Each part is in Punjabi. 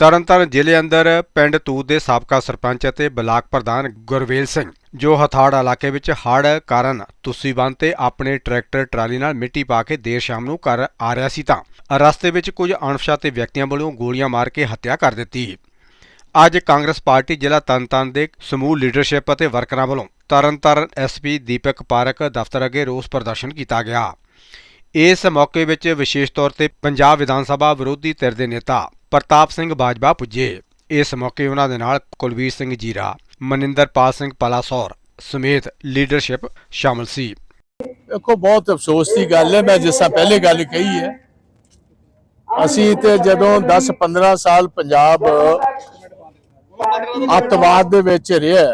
ਤਰਨਤਾਰਨ ਜ਼ਿਲ੍ਹੇ ਅੰਦਰ ਪਿੰਡ ਤੂਤ ਦੇ ਸਾਬਕਾ ਸਰਪੰਚ ਅਤੇ ਬਲਾਕ ਪ੍ਰਧਾਨ ਗੁਰਵੇਲ ਸਿੰਘ, ਜੋ ਹਥਾੜ ਇਲਾਕੇ ਵਿੱਚ ਹੜ੍ਹ ਕਾਰਨ ਤੁਸੀਂ ਬੰਨ ਤੇ ਆਪਣੇ ਟਰੈਕਟਰ, ਟਰਾਲੀ ਨਾਲ ਮਿੱਟੀ ਪਾ ਕੇ ਦੇਰ ਸ਼ਾਮ ਨੂੰ ਘਰ ਆ ਰਿਹਾ ਸੀ ਤਾਂ ਰਸਤੇ ਵਿੱਚ ਕੁਝ ਅਣਪਛਾਤੇ ਵਿਅਕਤੀਆਂ ਵੱਲੋਂ ਗੋਲੀਆਂ ਮਾਰ ਕੇ ਹੱਤਿਆ ਕਰ ਦਿੱਤੀ। ਅੱਜ ਕਾਂਗਰਸ ਪਾਰਟੀ ਜ਼ਿਲ੍ਹਾ ਤਰਨਤਾਰਨ ਦੇ ਸਮੂਹ ਲੀਡਰਸ਼ਿਪ ਅਤੇ ਵਰਕਰਾਂ ਵੱਲੋਂ ਤਰਨਤਾਰਨ ਐਸਪੀ ਦੀਪਕ ਪਾਰਕ ਦਫ਼ਤਰ ਅੱਗੇ ਰੋਸ ਪ੍ਰਦਰਸ਼ਨ ਕੀਤਾ ਗਿਆ। ਇਸ ਮੌਕੇ ਵਿੱਚ ਵਿਸ਼ੇਸ਼ ਤੌਰ ਤੇ ਪੰਜਾਬ ਵਿਧਾਨ ਸਭਾ ਵਿਰੋਧੀ ਧਿਰ ਦੇ ਨੇਤਾ ਪ੍ਰਤਾਪ ਸਿੰਘ ਬਾਜਵਾ ਪੁੱਜੇ। ਇਸ ਮੌਕੇ ਉਹਨਾਂ ਦੇ ਨਾਲ ਕੁਲਵੀਰ ਸਿੰਘ ਜੀਰਾ ਮਨਿੰਦਰਪਾਲ ਸਿੰਘ ਪਲਾਸੌਰ ਸਮੇਤ ਲੀਡਰਸ਼ਿਪ ਸ਼ਾਮਲ ਸੀ। ਦੇਖੋ, ਬਹੁਤ ਅਫਸੋਸ ਦੀ ਗੱਲ ਹੈ, ਮੈਂ ਜਿਸ ਤਰ੍ਹਾਂ ਪਹਿਲੇ ਗੱਲ ਕਹੀ ਹੈ, ਅਸੀਂ ਤੇ ਜਦੋਂ 10-15 ਸਾਲ ਪੰਜਾਬ ਅੱਤਵਾਦ ਦੇ ਵਿੱਚ ਰਿਹਾ,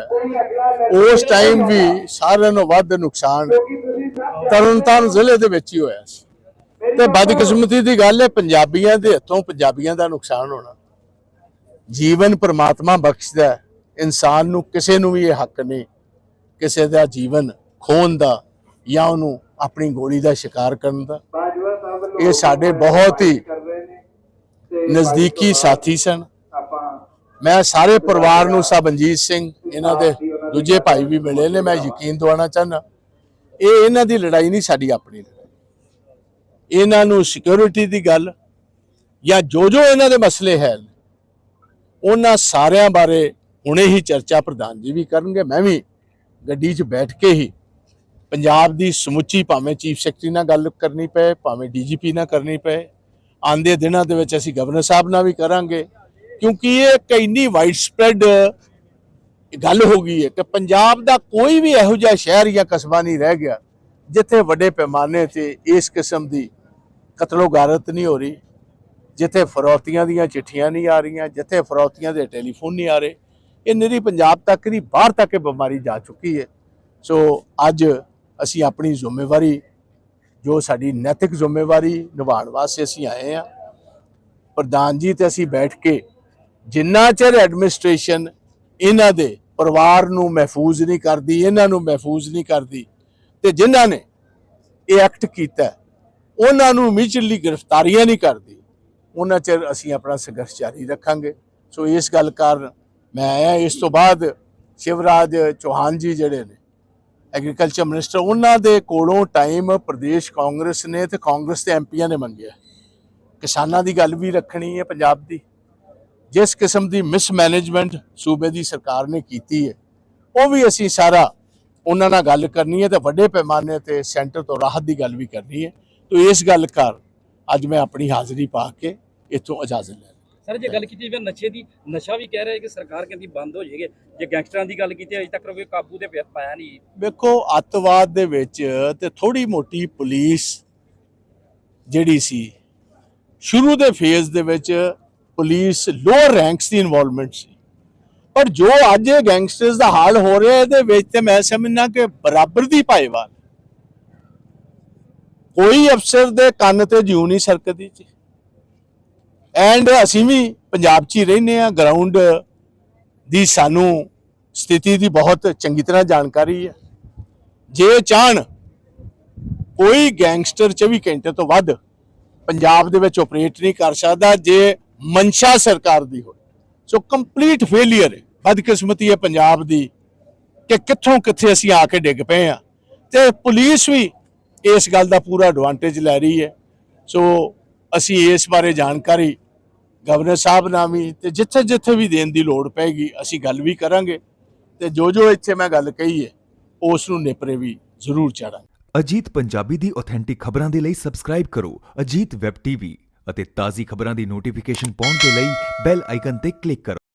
ਉਸ ਟਾਈਮ ਵੀ ਸਾਰਿਆਂ ਨੂੰ ਵੱਧ ਨੁਕਸਾਨ ਤਰਨਤਾਰਨ ਜ਼ਿਲ੍ਹੇ ਦੇ ਵਿੱਚ ਹੀ ਹੋਇਆ ਸੀ। ਤੇ ਬਦਕਿਸਮਤੀ ਦੀ ਗੱਲ ਹੈ ਪੰਜਾਬੀਆਂ ਦੇ ਹੱਥੋਂ ਪੰਜਾਬੀਆਂ ਦਾ ਨੁਕਸਾਨ ਹੋਣਾ। ਜੀਵਨ ਪ੍ਰਮਾਤਮਾ ਬਖਸ਼ਦਾ। ਇਨਸਾਨ ਨੂੰ ਕਿਸੇ ਨੂੰ ਵੀ ਇਹ ਹੱਕ ਨਹੀਂ। ਕਿਸੇ ਦਾ ਜੀਵਨ ਖੋਣ ਦਾ ਜਾਂ ਉਹਨੂੰ ਆਪਣੀ ਗੋਲੀ ਦਾ ਸ਼ਿਕਾਰ ਕਰਨ ਦਾ। ਇਹ ਸਾਡੇ ਬਹੁਤ ਹੀ ਨਜ਼ਦੀਕੀ ਸਾਥੀ ਸਨ। ਮੈਂ ਸਾਰੇ ਪਰਿਵਾਰ ਨੂੰ ਸਬਨਜੀਤ ਸਿੰਘ ਇਹਨਾਂ ਦੇ ਦੂਜੇ ਭਾਈ ਵੀ ਮਿਲੇ ਨੇ ਮੈਂ ਯਕੀਨ ਦਿਵਾਉਣਾ ਚਾਹੁੰਦਾ। ਇਹ ਇਹਨਾਂ ਦੀ ਲੜਾਈ ਨਹੀਂ ਸਾਡੀ ਆਪਣੀ ਇਹਨਾਂ ਨੂੰ ਸਿਕਿਉਰਿਟੀ ਦੀ ਗੱਲ ਜਾਂ ਜੋ ਜੋ ਇਹਨਾਂ ਦੇ ਮਸਲੇ ਹੈ ਉਹਨਾਂ ਸਾਰਿਆਂ ਬਾਰੇ ਹੁਣੇ ਹੀ ਚਰਚਾ ਪ੍ਰਧਾਨ ਜੀ ਵੀ ਕਰਨਗੇ। ਮੈਂ ਵੀ ਗੱਡੀ 'ਚ ਬੈਠ ਕੇ ਹੀ ਪੰਜਾਬ ਦੀ ਸਮੁੱਚੀ ਭਾਵੇਂ ਚੀਫ ਸੈਕਟਰੀ ਨਾਲ ਗੱਲ ਕਰਨੀ ਪਏ, ਭਾਵੇਂ ਡੀਜੀਪੀ ਨਾਲ ਕਰਨੀ ਪਏ, ਆਂਦੇ ਦਿਨਾਂ ਦੇ ਵਿੱਚ ਅਸੀਂ ਗਵਰਨਰ ਸਾਹਿਬ ਨਾਲ ਵੀ ਕਰਾਂਗੇ, ਕਿਉਂਕਿ ਇਹ ਇੱਕ ਇੰਨੀ ਵਾਈਡ ਸਪਰੈਡ ਗੱਲ ਹੋ ਗਈ ਹੈ ਕਿ ਪੰਜਾਬ ਦਾ ਕੋਈ ਵੀ ਇਹੋ ਜਿਹਾ ਸ਼ਹਿਰ ਜਾਂ ਕਸਬਾ ਨਹੀਂ ਰਹਿ ਗਿਆ ਜਿੱਥੇ ਵੱਡੇ ਪੈਮਾਨੇ ਤੇ ਇਸ ਕਿਸਮ ਦੀ ਕਤਲੋ ਗਾਰਤ ਨਹੀਂ ਹੋ ਰਹੀ। ਜਿੱਥੇ ਫਰੌਤੀਆਂ ਦੀਆਂ ਚਿੱਠੀਆਂ ਨਹੀਂ ਆ ਰਹੀਆਂ, ਜਿੱਥੇ ਫਰੌਤੀਆਂ ਦੇ ਟੈਲੀਫੋਨ ਨਹੀਂ ਆ ਰਹੇ। ਇਹ ਨਿਰੀ ਪੰਜਾਬ ਤੱਕ ਨਹੀਂ, ਬਾਹਰ ਤੱਕ ਇਹ ਬਿਮਾਰੀ ਜਾ ਚੁੱਕੀ ਹੈ। ਸੋ ਅੱਜ ਅਸੀਂ ਆਪਣੀ ਜ਼ਿੰਮੇਵਾਰੀ, ਜੋ ਸਾਡੀ ਨੈਤਿਕ ਜ਼ਿੰਮੇਵਾਰੀ ਨਿਭਾਉਣ ਵਾਸਤੇ ਅਸੀਂ ਆਏ ਆ ਪ੍ਰਧਾਨ ਜੀ, ਤੇ ਅਸੀਂ ਬੈਠ ਕੇ ਜਿੰਨਾ ਚਿਰ ਐਡਮਿਨਿਸਟ੍ਰੇਸ਼ਨ ਇਹਨਾਂ ਦੇ ਪਰਿਵਾਰ ਨੂੰ ਮਹਿਫੂਜ਼ ਨਹੀਂ ਕਰਦੀ, ਇਹਨਾਂ ਨੂੰ ਮਹਿਫੂਜ਼ ਨਹੀਂ ਕਰਦੀ, ਤੇ ਜਿਨ੍ਹਾਂ ਨੇ ਇਹ ਐਕਟ ਕੀਤਾ ਉਹਨਾਂ ਨੂੰ ਇਮੀਡੀਏਟਲੀ ਗ੍ਰਿਫਤਾਰੀਆਂ ਨਹੀਂ ਕਰਦੀ। ਉਹਨਾਂ ਚਿਰ ਅਸੀਂ ਆਪਣਾ ਸੰਘਰਸ਼ ਜਾਰੀ ਰੱਖਾਂਗੇ। ਸੋ ਇਸ ਗੱਲ ਕਾਰਨ ਮੈਂ ਆਇਆ। ਇਸ ਤੋਂ ਬਾਅਦ ਸ਼ਿਵਰਾਜ ਚੌਹਾਨ ਜੀ ਜਿਹੜੇ ਨੇ, ਐਗਰੀਕਲਚਰ ਮਿਨਿਸਟਰ, ਉਹਨਾਂ ਦੇ ਕੋਲੋਂ ਟਾਈਮ ਪ੍ਰਦੇਸ਼ ਕਾਂਗਰਸ ਨੇ ਤੇ ਕਾਂਗਰਸ ਦੇ ਐਮਪੀਆਂ ਨੇ ਮੰਗਿਆ। ਕਿਸਾਨਾਂ ਦੀ ਗੱਲ ਵੀ ਰੱਖਣੀ ਹੈ ਪੰਜਾਬ ਦੀ। ਜਿਸ ਕਿਸਮ ਦੀ ਮਿਸਮੈਨੇਜਮੈਂਟ ਸੂਬੇ ਦੀ ਸਰਕਾਰ ਨੇ ਕੀਤੀ ਹੈ, ਉਹ ਵੀ ਅਸੀਂ ਸਾਰਾ ਉਹਨਾਂ ਨਾਲ ਗੱਲ ਕਰਨੀ ਹੈ ਤੇ ਵੱਡੇ ਪੈਮਾਨੇ ਤੇ ਸੈਂਟਰ ਤੋਂ ਰਾਹਤ ਦੀ ਗੱਲ ਵੀ ਕਰਨੀ ਹੈ। ਤੋਂ ਇਸ ਗੱਲ ਕਰ ਅੱਜ ਮੈਂ ਆਪਣੀ ਹਾਜ਼ਰੀ ਪਾ ਕੇ ਇੱਥੋਂ ਇਜਾਜ਼ਤ ਲੈ। ਸਰ ਜੇ ਗੱਲ ਕੀਤੀ ਜਾਵੇ ਨਸ਼ੇ ਦੀ ਨਸ਼ਾ ਵੀ ਕਹਿ ਰਿਹਾ ਕਿ ਸਰਕਾਰ ਕਹਿੰਦੀ ਬੰਦ ਹੋ ਜਾਏਗੀ। ਜੇ ਗੈਂਗਸਟਰਾਂ ਦੀ ਗੱਲ ਕੀਤੀ ਅਜੇ ਤੱਕ ਕੋਈ ਕਾਬੂ ਤੇ ਪਾਇਆ ਨਹੀਂ। ਵੇਖੋ ਅੱਤਵਾਦ ਦੇ ਵਿੱਚ ਤੇ ਥੋੜੀ ਮੋਟੀ ਪੁਲਿਸ ਜਿਹੜੀ ਸੀ ਸ਼ੁਰੂ ਦੇ ਫੇਜ਼ ਦੇ ਵਿੱਚ ਪੁਲਿਸ ਲੋਅਰ ਰੈਂਕਸ ਦੀ ਇਨਵੋਲਵਮੈਂਟ ਸੀ। ਪਰ ਜੋ ਅੱਜ ਇਹ ਗੈਂਗਸਟਰਸ ਦਾ ਹਾਲ ਹੋ ਰਿਹਾ ਇਹਦੇ ਵਿੱਚ ਤੇ ਮੈਂ ਸਮਝਣਾ ਕਿ ਬਰਾਬਰ ਦੀ ਭਾਈਵਾਲ ਕੋਈ ਅਫਸਰ ਦੇ ਕੰਨ ਤੇ ਜਿਉ ਨਹੀਂ ਸਰਕਦੀ ਜੀ। ਐਂਡ ਅਸੀਂ ਵੀ ਪੰਜਾਬ 'ਚ ਹੀ ਰਹਿੰਦੇ ਆ ਗਰਾਊਂਡ ਦੀ ਸਾਨੂੰ ਸਥਿਤੀ ਦੀ ਬਹੁਤ ਚੰਗੀ ਤਰ੍ਹਾਂ ਜਾਣਕਾਰੀ ਹੈ। ਜੇ ਚਾਹਣ, ਕੋਈ ਗੈਂਗਸਟਰ 24 ਘੰਟੇ ਤੋਂ ਵੱਧ ਪੰਜਾਬ ਦੇ ਵਿੱਚ ਆਪਰੇਟ ਨਹੀਂ ਕਰ ਸਕਦਾ, ਜੇ ਮਨਸ਼ਾ ਸਰਕਾਰ ਦੀ ਹੋਵੇ। ਸੋ ਕੰਪਲੀਟ ਫੇਲਿਅਰ ਹੈ, ਬਦਕਿਸਮਤੀ ਹੈ ਪੰਜਾਬ ਦੀ ਕਿ ਕਿੱਥੋਂ ਕਿੱਥੇ ਅਸੀਂ ਆ ਕੇ ਡਿੱਗ ਪਏ ਆ ਤੇ ਪੁਲਿਸ ਵੀ ਇਸ ਗੱਲ ਦਾ ਪੂਰਾ ਐਡਵਾਂਟੇਜ ਲੈ ਰਹੀ ਹੈ। ਸੋ ਅਸੀਂ ਇਸ ਬਾਰੇ ਜਾਣਕਾਰੀ ਗਵਰਨਰ ਸਾਹਿਬ ਨਾਲ ਵੀ ਤੇ ਜਿੱਥੇ ਜਿੱਥੇ ਵੀ ਦੇਣ ਦੀ ਲੋੜ ਪੈਗੀ, ਅਸੀਂ ਗੱਲ ਵੀ ਕਰਾਂਗੇ। ਤੇ ਜੋ ਜੋ ਇੱਥੇ ਮੈਂ ਗੱਲ ਕਹੀ ਹੈ, ਉਸ ਨੂੰ ਨੇਪਰੇ ਵੀ ਜ਼ਰੂਰ ਚਾੜਾਂਗੇ। ਅਜੀਤ ਪੰਜਾਬੀ ਦੀ ਆਥੈਂਟਿਕ ਖਬਰਾਂ ਦੇ ਲਈ ਸਬਸਕ੍ਰਾਈਬ ਕਰੋ ਅਜੀਤ ਵੈਬ ਟੀਵੀ ਅਤੇ ਤਾਜ਼ੀ ਖਬਰਾਂ ਦੀ ਨੋਟੀਫਿਕੇਸ਼ਨ ਪਾਉਣ ਦੇ ਲਈ ਬੈਲ ਆਈਕਨ ਤੇ ਕਲਿੱਕ ਕਰੋ।